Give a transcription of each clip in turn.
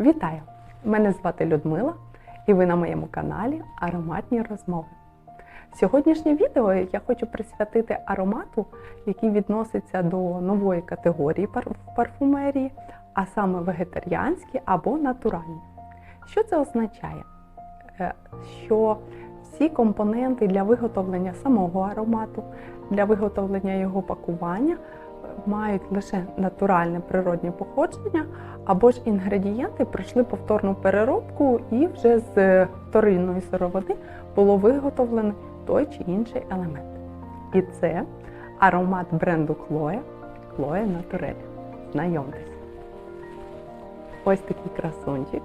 Вітаю! Мене звати Людмила і ви на моєму каналі Ароматні розмови. Сьогоднішнє відео я хочу присвятити аромату, який відноситься до нової категорії парфумерії, а саме вегетаріанські або натуральні. Що це означає? Е, Що всі компоненти для виготовлення самого аромату, для виготовлення його пакування мають лише натуральне природне походження, або ж інгредієнти пройшли повторну переробку і вже з вторинної сировини було виготовлено той чи інший елемент. І це аромат бренду Chloe, Chloe Naturel. Знайомтесь. Ось такий красунчик.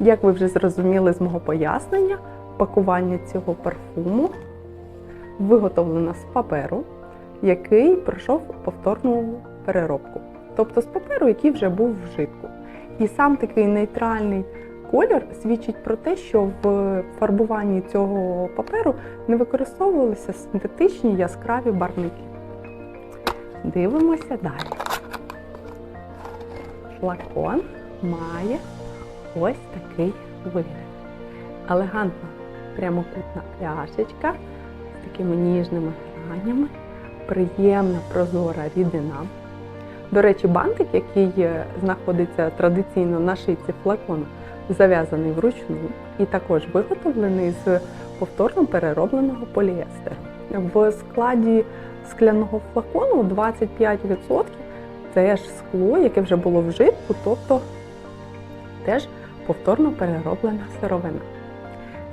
Як ви вже зрозуміли з мого пояснення, пакування цього парфуму виготовлено з паперу, який пройшов повторну переробку. Тобто з паперу, який вже був вжитку. І сам такий нейтральний колір свідчить про те, що в фарбуванні цього паперу не використовувалися синтетичні яскраві барвники. Дивимося далі. Флакон має ось такий вигляд. Елегантна прямокутна пляшечка з такими ніжними гранями, приємна прозора рідина. До речі, бантик, який знаходиться традиційно на шийці флакону, зав'язаний вручну і також виготовлений з повторно переробленого поліестеру. В складі скляного флакону 25% це ж скло, яке вже було вжитку, тобто теж повторно перероблена сировина.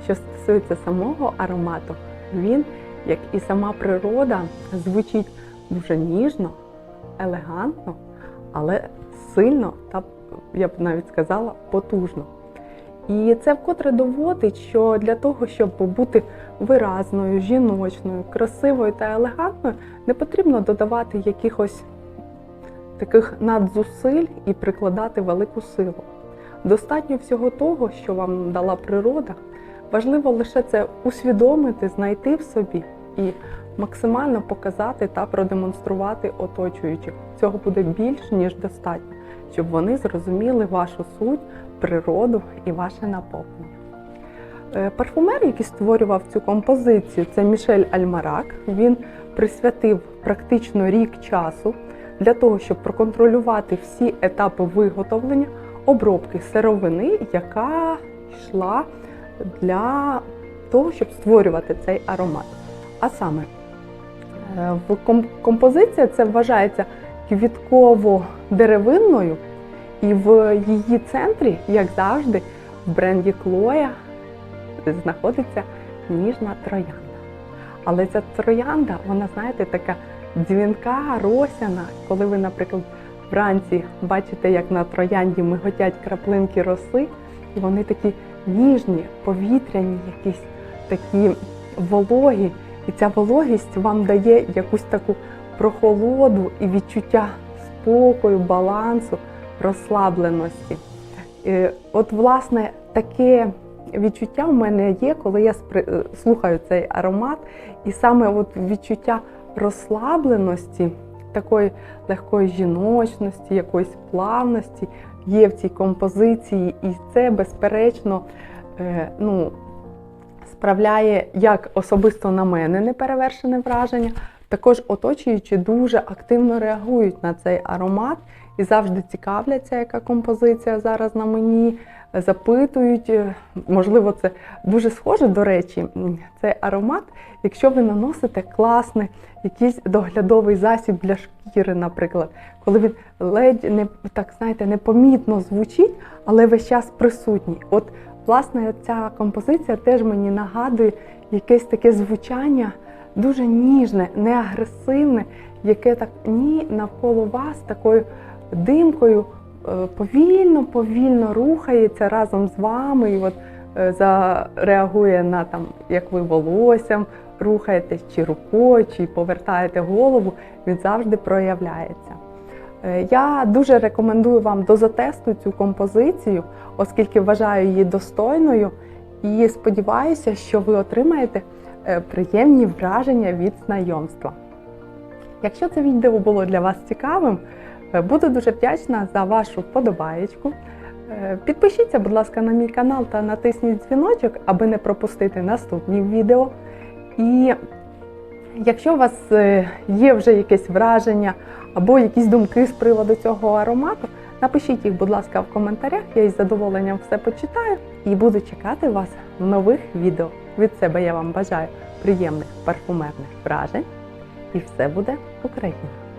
Що стосується самого аромату, він, як і сама природа, звучить дуже ніжно, елегантно, але сильно та я б навіть сказала потужно. І це вкотре доводить, що для того, щоб бути виразною, жіночною, красивою та елегантною, не потрібно додавати якихось таких надзусиль і прикладати велику силу. Достатньо всього того, що вам дала природа. Важливо лише це усвідомити, знайти в собі і максимально показати та продемонструвати оточуючих. Цього буде більш ніж достатньо, щоб вони зрозуміли вашу суть, природу і ваше наповнення. Е, Парфумер, який створював цю композицію, це Мішель Альмарак. Він присвятив практично рік часу для того, щоб проконтролювати всі етапи виготовлення обробки сировини, яка йшла для того, щоб створювати цей аромат. А саме е, в композиція це вважається квітково-деревинною, і в її центрі, як завжди, в бренді Chloe знаходиться ніжна троянда. Але ця троянда, вона, знаєте, така дзвінка, росяна, коли ви, наприклад, вранці бачите, як на троянді миготять краплинки роси, і вони такі ніжні, повітряні, якісь такі вологі. І ця вологість вам дає якусь таку прохолоду і відчуття спокою, балансу, розслабленості. Е, От, власне, таке відчуття в мене є, коли я е, слухаю цей аромат, і саме от відчуття розслабленості, такої легкої жіночності, якоїсь плавності є в цій композиції, і це, безперечно, е, ну, справляє як особисто на мене неперевершене враження, також оточуючи дуже активно реагують на цей аромат і завжди цікавляться, яка композиція зараз на мені, запитують. е, Можливо, це дуже схоже, до речі, цей аромат, якщо ви наносите класний якийсь доглядовий засіб для шкіри, наприклад, коли він ледь не так знаєте, непомітно звучить, але весь час присутній. От, власне, ця композиція теж мені нагадує якесь таке звучання дуже ніжне, не агресивне, яке так ні навколо вас такою димкою е, повільно, повільно рухається разом з вами. І от е, зареагує на там, як ви волоссям рухаєтесь, чи рукою, чи повертаєте голову, він завжди проявляється. Е, Я дуже рекомендую вам до затесту цю композицію, оскільки вважаю її достойною, і сподіваюся, що ви отримаєте е, приємні враження від знайомства. Якщо це відео було для вас цікавим, Е, Буду дуже вдячна за вашу вподобаєчку. Е, Підпишіться, будь ласка, на мій канал та натисніть дзвіночок, аби не пропустити наступні відео. І якщо у вас е, є вже якесь враження або якісь думки з приводу цього аромату, напишіть їх, будь ласка, в коментарях. Я із задоволенням все почитаю і буду чекати вас в нових відео. Від себе я вам бажаю приємних парфумерних вражень. І все буде Україна!